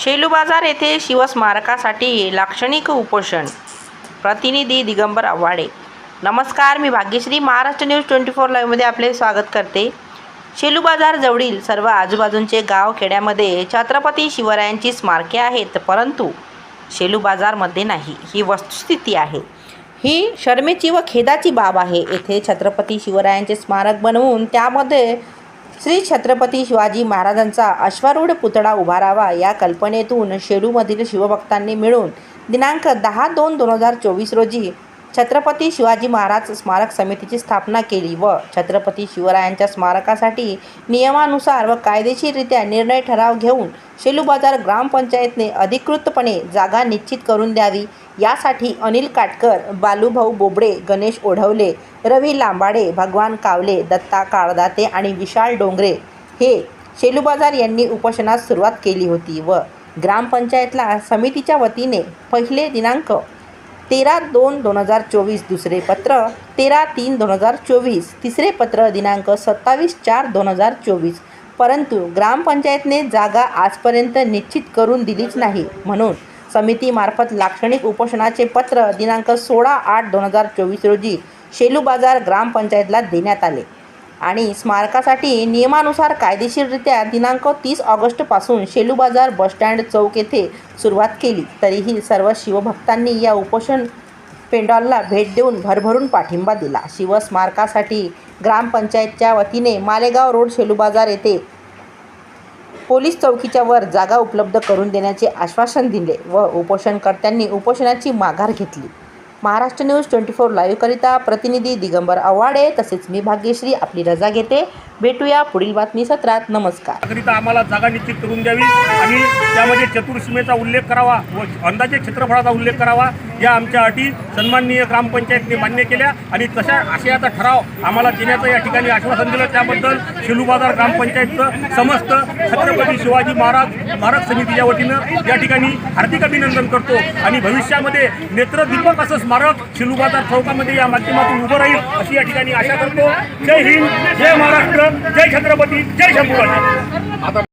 शेलू बाजार येथे शिवस्मारकासाठी लाक्षणिक उपोषण. प्रतिनिधी दिगंबर आव्हाडे. नमस्कार मी Bhagyashree. Maharashtra news twenty four लाईव्हमध्ये आपले स्वागत करते. शेलू बाजार जवळील सर्व आजूबाजूंचे गाव खेड्यामध्ये छत्रपती शिवरायांची स्मारके आहेत परंतु शेलू बाजारमध्ये नाही. ही वस्तुस्थिती आहे. ही शर्मेची व खेदाची बाब आहे. येथे छत्रपती शिवरायांचे स्मारक बनवून त्यामध्ये श्री छत्रपती शिवाजी महाराजांचा अश्वारूढ पुतळा उभारावा या कल्पनेतून शेरूमधील शिवभक्तांनी मिळून दिनांक दहा दोन दोन हजार चोवीस रोजी छत्रपती शिवाजी महाराज स्मारक समितीची स्थापना केली व छत्रपती शिवरायांच्या स्मारकासाठी नियमानुसार व कायदेशीररित्या निर्णय ठराव घेऊन शेलू बाजार ग्रामपंचायतने अधिकृतपणे जागा निश्चित करून द्यावी. यासाठी अनिल काटकर बालूभाऊ बोबडे गणेश ओढवले रवी लांबाडे भगवान कावले दत्ता काळदाते आणि विशाल डोंगरे हे शेलू बाजार यांनी उपोषणास सुरुवात केली होती व ग्रामपंचायतला समितीच्या वतीने पहिले दिनांक तेरा दोन दोन हजार चोवीस दुसरे पत्र तेरा तीन दोन हजार चोवीस तिसरे पत्र दिनांक सत्तावीस चार दोन हजार चोवीस. परंतु ग्रामपंचायतने जागा आजपर्यंत निश्चित करून दिलीच नाही. म्हणून समितीमार्फत लाक्षणिक उपोषणाचे पत्र दिनांक सोळा आठ दोन हजार चोवीस रोजी शेलू बाजार ग्रामपंचायतला देण्यात आले. आणि स्मारकासाठी नियमानुसार कायदेशीररित्या दिनांक तीस ऑगस्टपासून शेलू बाजार बसस्टँड चौक येथे सुरुवात केली. तरीही सर्व शिवभक्तांनी या उपोषण पेंडॉलला भेट देऊन भरभरून पाठिंबा दिला. शिवस्मारकासाठी ग्रामपंचायतच्या वतीने मालेगाव रोड शेलू बाजार येथे पोलीस चौकीच्या वर जागा उपलब्ध करून देण्याचे आश्वासन दिले व उपोषणकर्त्यांनी उपोषणाची माघार घेतली. महाराष्ट्र न्यूज ट्वेंटी फोर लाईव्हकरिता प्रतिनिधी दिगंबर आव्हाडे तसेच मी भाग्यश्री आपली रजा घेते. भेटूया पुढील बातमी सत्रात. नमस्कार. करिता आम्हाला जागा निश्चित करून द्यावी आणि त्यामध्ये चतुर्सीमेचा उल्लेख करावा व अंदाजे क्षेत्रफळाचा उल्लेख करावा या आमच्या अटी सन्माननीय ग्रामपंचायतने मान्य केल्या आणि तशा आशयाचा ठराव आम्हाला देण्याचं या ठिकाणी आश्वासन दिलं. त्याबद्दल शिलू बाजार ग्रामपंचायतचं समस्त छत्रपती शिवाजी महाराज स्मारक समितीच्या वतीनं या ठिकाणी हार्दिक अभिनंदन करतो आणि भविष्यामध्ये नेत्रदीपक असं स्मारक शिलू बाजार चौकामध्ये या माध्यमातून उभं राहील अशी या ठिकाणी आशा करतो. जय हिंद जय महाराष्ट्र. जय छत्रपती जय शंभू